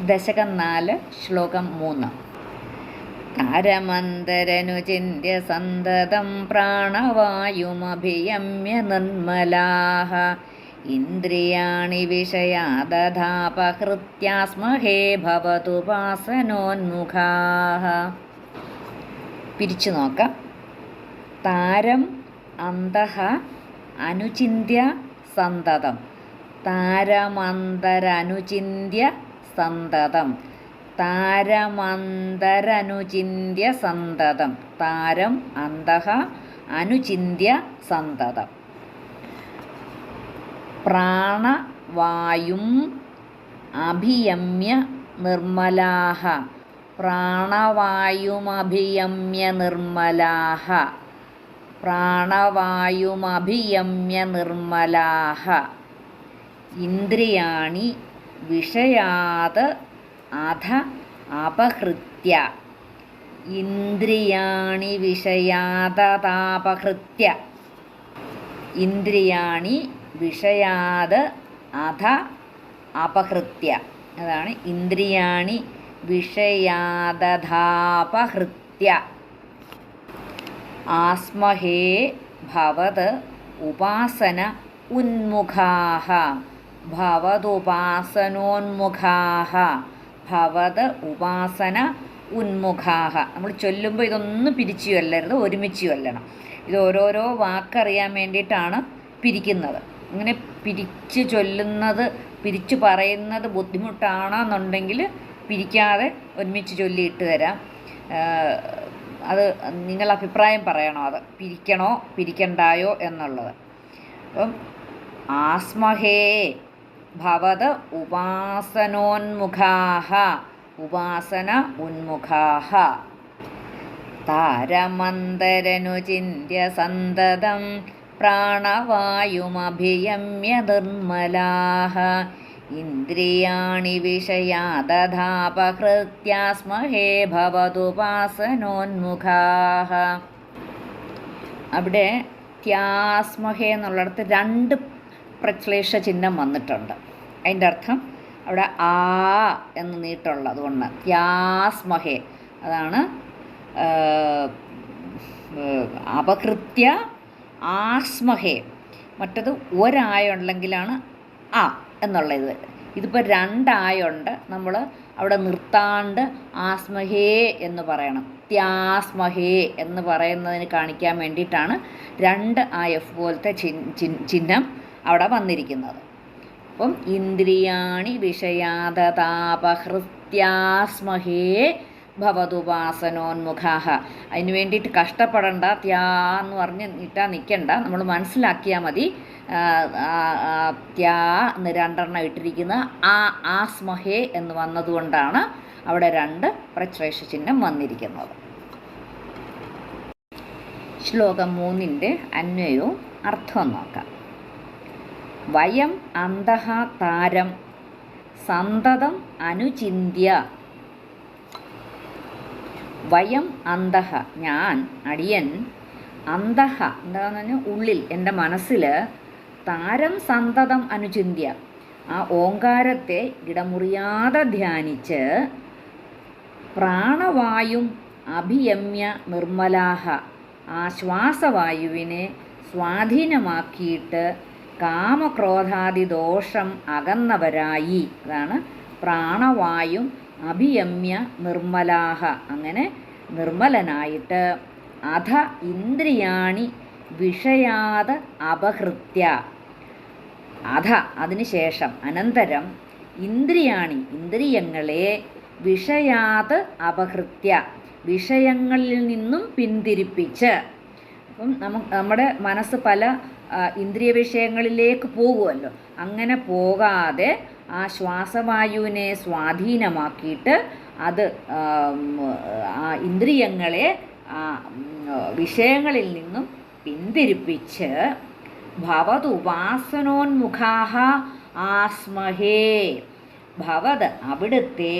ദശകം നാല് ശ്ലോകം മൂന്ന്. താരമന്തരനുചിന്യ സന്തതം പ്രാണവായുമഭിയമ്യ നിർമ്മലാഹ. ഇന്ദ്രിയാണി വിഷയാദധാപഹൃത്യാസ്മഹേ ഭവതു പാസനോന്മുഖാഹ പിരിച്ചു നോക്കാം. താരം അന്തഃ അനുചിന്യ സന്തതം. താരമന്തരനുചിന്യ സന്തതം താരമന്തരനുചിന്യ സന്തതം. താരം അന്തഃ അനുചിന്യ സന്തതം. പ്രാണവായും അഭിയമ്യ നിർമ്മലാഹ. പ്രാണവായുമഭിയമ്യ നിർമ്മലാഹ. പ്രാണവായുമഭിയമ്യ നിർമ്മലാഹ. ഇന്ദ്രിയാണി വിഷയാത് അധ അപഹൃത്യ. ഇന്ദ്രിയാണി വിഷയാദതാപഹൃത്യ ഇന്ദ്രിയാണി വിഷയാത് അധ അപഹൃത്യ. അതാണ് ഇന്ദ്രിയാണി വിഷയാദധാപഹൃത്യ ആസ്മഹേ ഭവത് ഉപാസന ഉന്മുഖാः ഭവതുപാസനോന്മുഖാः ഭവത് ഉപാസന ഉന്മുഖാഹ. നമ്മൾ ചൊല്ലുമ്പോൾ ഇതൊന്നും പിരിച്ചു ചൊല്ലരുത് ഒരുമിച്ച് ചൊല്ലണം ഇത് ഓരോരോ വാക്കറിയാൻ വേണ്ടിയിട്ടാണ് പിരിക്കുന്നത്. ഇങ്ങനെ പിരിച്ച് ചൊല്ലുന്നത് പിരിച്ചു പറയുന്നത് ബുദ്ധിമുട്ടാണെന്നുണ്ടെങ്കിൽ പിരിക്കാതെ ഒരുമിച്ച് ചൊല്ലിയിട്ട് തരാം. അത് നിങ്ങൾ അഭിപ്രായം പറയണോ? അത് പിരിക്കണോ പിരിക്കണ്ടായോ എന്നുള്ളത്. അപ്പം ആസ്മഹേ ഭവത് ഉപാസനോന്മുഖാഹ ഉപാസന ഉന്മുഖാഹ താരമന്തരനുചിന്യ സന്തതം പ്രാണവായുമഭിയമ്യ നിർമ്മലാഹ ഇന്ദ്രിയാണി വിഷയാദധാപഹൃത്യാസ്മഹേ ഭവതുപാസനോന്മുഖാഹ അവിടെ ത്യാസ്മഹേ എന്നുള്ളിടത്ത് രണ്ട് പ്രശ്ലേഷ ചിഹ്നം വന്നിട്ടുണ്ട്. അതിന്റെ അർത്ഥം അവിടെ ആ എന്ന് നീട്ടുള്ളത് കൊണ്ട് ത്യാസ്മഹേ. അതാണ് അപകൃത്യ ആസ്മഹേ. മറ്റത് ഒരായുണ്ടെങ്കിലാണ് ആ എന്നുള്ള ഇത് ഇതിപ്പോൾ രണ്ടായുണ്ട്. നമ്മൾ അവിടെ നിർത്താണ്ട് ആസ്മഹേ എന്ന് പറയണം. ത്യാസ്മഹേ എന്ന് പറയുന്നതിന് കാണിക്കാൻ വേണ്ടിയിട്ടാണ് രണ്ട് ആ എഫ് പോലത്തെ ചിഹ്നം അവിടെ വന്നിരിക്കുന്നത്. അപ്പം ഇന്ദ്രിയാണി വിഷയാദതാപഹൃത്യാസ്മഹേ ഭവതുപാസനോന്മുഖാഹ അതിന് വേണ്ടിയിട്ട് കഷ്ടപ്പെടണ്ട ത്യാ എന്ന് പറഞ്ഞ് ഇട്ടാ നിൽക്കണ്ട നമ്മൾ മനസ്സിലാക്കിയാൽ മതി. ത്യാ എന്ന് രണ്ടെണ്ണം ഇട്ടിരിക്കുന്ന ആ ആസ്മഹേ എന്ന് വന്നതുകൊണ്ടാണ് അവിടെ രണ്ട് പ്രശ്ലേഷ ചിഹ്നം വന്നിരിക്കുന്നത്. ശ്ലോകം മൂന്നിന്റെ അന്വയവും അർത്ഥവും നോക്കാം. വയം അന്തഃ താരം സന്തതം അനുചിന്യ വയം അന്തഃ ഞാൻ അടിയൻ അന്തഃ എന്താണെന്ന് പറഞ്ഞാൽ ഉള്ളിൽ എന്റെ മനസ്സിൽ താരം സന്തതം അനുചിന്യ ആ ഓങ്കാരത്തെ ഇടമുറിയാതെ ധ്യാനിച്ച് പ്രാണവായും അഭിയമ്യ നിർമ്മലാഹ ആ ശ്വാസവായുവിനെ സ്വാധീനമാക്കിയിട്ട് കാമക്രോധാദി ദോഷം അകന്നവരായി. അതാണ് പ്രാണവായും അഭിയമ്യ നിർമ്മലാഹ. അങ്ങനെ നിർമ്മലനായിട്ട് അധ ഇന്ദ്രിയാണി വിഷയാത അപഹൃത്യ. അധ അതിനുശേഷം അനന്തരം ഇന്ദ്രിയാണി ഇന്ദ്രിയങ്ങളെ വിഷയാത് അപഹൃത്യ വിഷയങ്ങളിൽ നിന്നും പിന്തിരിപ്പിച്ച്. അപ്പം നമുക്ക് നമ്മുടെ മനസ്സ് പല ഇന്ദ്രിയ വിഷയങ്ങളിലേക്ക് പോകുമല്ലോ അങ്ങനെ പോകാതെ ആ ശ്വാസവായുവിനെ സ്വാധീനമാക്കിയിട്ട് അത് ആ ഇന്ദ്രിയങ്ങളെ വിഷയങ്ങളിൽ നിന്നും പിന്തിരിപ്പിച്ച് ഭവത് ഉപാസനോന്മുഖാഹ ആസ്മഹേ. ഭവത് അവിടുത്തെ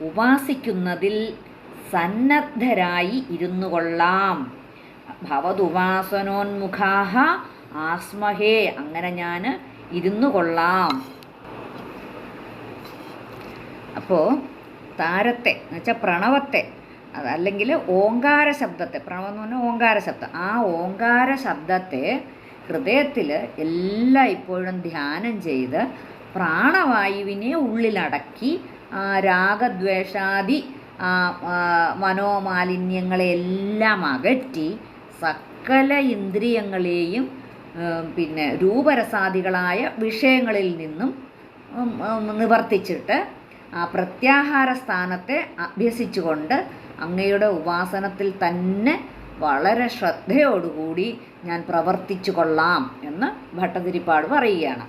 ഉപാസിക്കുന്നതിൽ സന്നദ്ധരായി ഇരുന്നു കൊള്ളാം. ഭവതുപാസനോന്മുഖാഹ ആസ്മഹേ അങ്ങനെ ഞാൻ ഇരുന്നു കൊള്ളാം. അപ്പോൾ താരത്തെ എന്ന് വെച്ചാൽ പ്രണവത്തെ അല്ലെങ്കിൽ ഓങ്കാര ശബ്ദത്തെ പ്രണവം എന്ന് പറഞ്ഞാൽ ഓങ്കാര ശബ്ദം. ആ ഓങ്കാര ശബ്ദത്തെ ഹൃദയത്തിൽ എല്ലാ ഇപ്പോഴും ധ്യാനം ചെയ്ത് പ്രാണവായുവിനെ ഉള്ളിലടക്കി ആ രാഗദ്വേഷാദി മനോമാലിന്യങ്ങളെല്ലാം അകറ്റി സകല ഇന്ദ്രിയങ്ങളെയും പിന്നെ രൂപരസാദികളായ വിഷയങ്ങളിൽ നിന്നും നിവർത്തിച്ചിട്ട് ആ പ്രത്യാഹാര സ്ഥാനത്തെ അഭ്യസിച്ചുകൊണ്ട് അങ്ങയുടെ ഉപാസനത്തിൽ തന്നെ വളരെ ശ്രദ്ധയോടുകൂടി ഞാൻ പ്രവർത്തിച്ചു കൊള്ളാം എന്ന് ഭട്ടതിരിപ്പാട് പറയുകയാണ്.